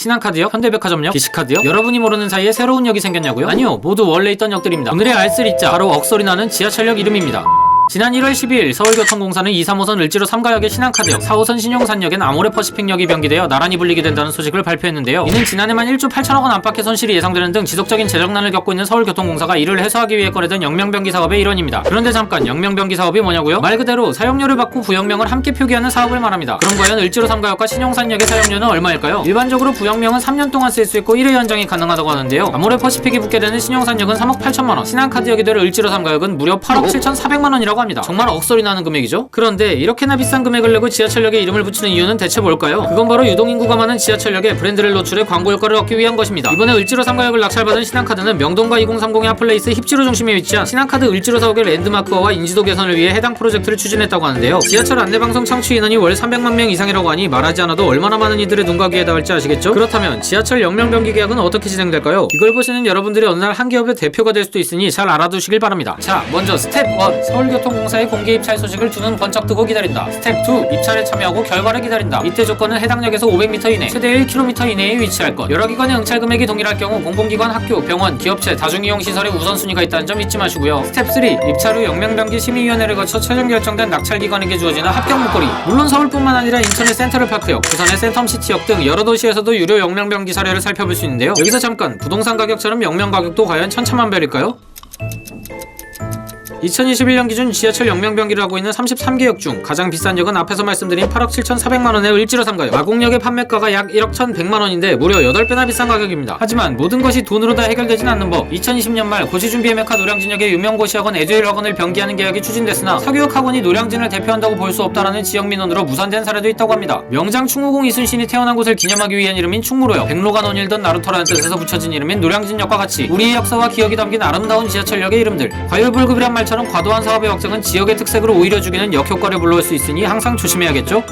신한카드역, 현대백화점역, 기시카드역? 여러분이 모르는 사이에 새로운 역이 생겼냐고요? 아니요 모두 원래 있던 역들입니다. 오늘의 알쓸 이자 바로 억소리 나는 지하철역 이름입니다 지난 1월 12일 서울교통공사는 2, 3호선 을지로 3가역의 신한카드역, 4호선 신용산역엔 아모레퍼시픽역이 변기되어 나란히 분리게 된다는 소식을 발표했는데요. 이는 지난해만 1조 8천억 원 안팎의 손실이 예상되는 등 지속적인 재정난을 겪고 있는 서울교통공사가 이를 해소하기 위해 꺼내던 영명변기 사업의 일환입니다. 그런데 잠깐 영명변기 사업이 뭐냐고요? 말 그대로 사용료를 받고 부영명을 함께 표기하는 사업을 말합니다. 그럼 과연 을지로 3가역과 신용산역의 사용료는 얼마일까요? 일반적으로 부영명은 3년 동안 쓸 수 있고 1회 연장이 가능하다고 하는데요. 아모레퍼시픽이 붙게 되는 신용산역은 3억 8천만 원, 신한카드역이 될 을지로 3가역은 무려 8억 7천 4백만 원이라고 합니다. 정말 억소리 나는 금액이죠? 그런데 이렇게나 비싼 금액을 내고 지하철역에 이름을 붙이는 이유는 대체 뭘까요? 그건 바로 유동인구가 많은 지하철역에 브랜드를 노출해 광고 효과를 얻기 위한 것입니다. 이번에 을지로 3가역을 낙찰받은 신한카드는 명동과 2030의 핫플레이스 힙지로 중심에 위치한 신한카드 을지로 사옥의 랜드마크화와 인지도 개선을 위해 해당 프로젝트를 추진했다고 하는데요. 지하철 안내방송 창취 인원이 월 300만 명 이상이라고 하니 말하지 않아도 얼마나 많은 이들의 눈과 귀에 닿을지 아시겠죠? 그렇다면 지하철 영명변기 계약은 어떻게 진행될까요? 이걸 보시는 여러분들이 어느 날 한 기업의 대표가 될 수도 있으니 잘 알아두시길 바랍니다. 자, 먼저 스텝 1 서울교통 공사의 공개 입찰 소식을 두눈 번쩍 뜨고 기다린다. 스텝 2 입찰에 참여하고 결과를 기다린다. 이때 조건은 해당 역에서 500m 이내, 최대 1km 이내에 위치할 것. 여러 기관의 응찰 금액이 동일할 경우 공공기관, 학교, 병원, 기업체, 다중이용 시설의 우선순위가 있다는 점 잊지 마시고요. 스텝 3 입찰 후 영명변기 심의위원회를 거쳐 최종 결정된 낙찰 기관에게 주어지는 합격 목걸이. 물론 서울뿐만 아니라 인천의 센트럴파크역, 부산의 센텀시티역 등 여러 도시에서도 유료 영명변기 사례를 살펴볼 수 있는데요. 여기서 잠깐 부동산 가격처럼 영명 가격도 과연 천차만별일까요? 2021년 기준 지하철 영명변기를 하고 있는 33개 역 중 가장 비싼 역은 앞에서 말씀드린 8억 7,400만 원의 을지로 3가역 마곡역의 판매가가 약 1억 1,100만 원인데 무려 8배나 비싼 가격입니다. 하지만 모든 것이 돈으로 다 해결되진 않는 법 2020년 말 고시준비의 메카 노량진역의 유명 고시학원 에듀일 학원을 변기하는 계약이 추진됐으나 사교육 학원이 노량진을 대표한다고 볼 수 없다라는 지역 민원으로 무산된 사례도 있다고 합니다. 명장 충무공 이순신이 태어난 곳을 기념하기 위한 이름인 충무로역 백로가 논일던 나루터라는 뜻에서 붙여진 이름인 노량진역과 같이 우리의 역사와 기억이 담긴 아름다운 지하철역의 이름들 과율불급이란 말 처럼 과도한 사업의 확장은 지역의 특색으로 오히려 죽이는 역효과를 불러올 수 있으니 항상 조심해야겠죠?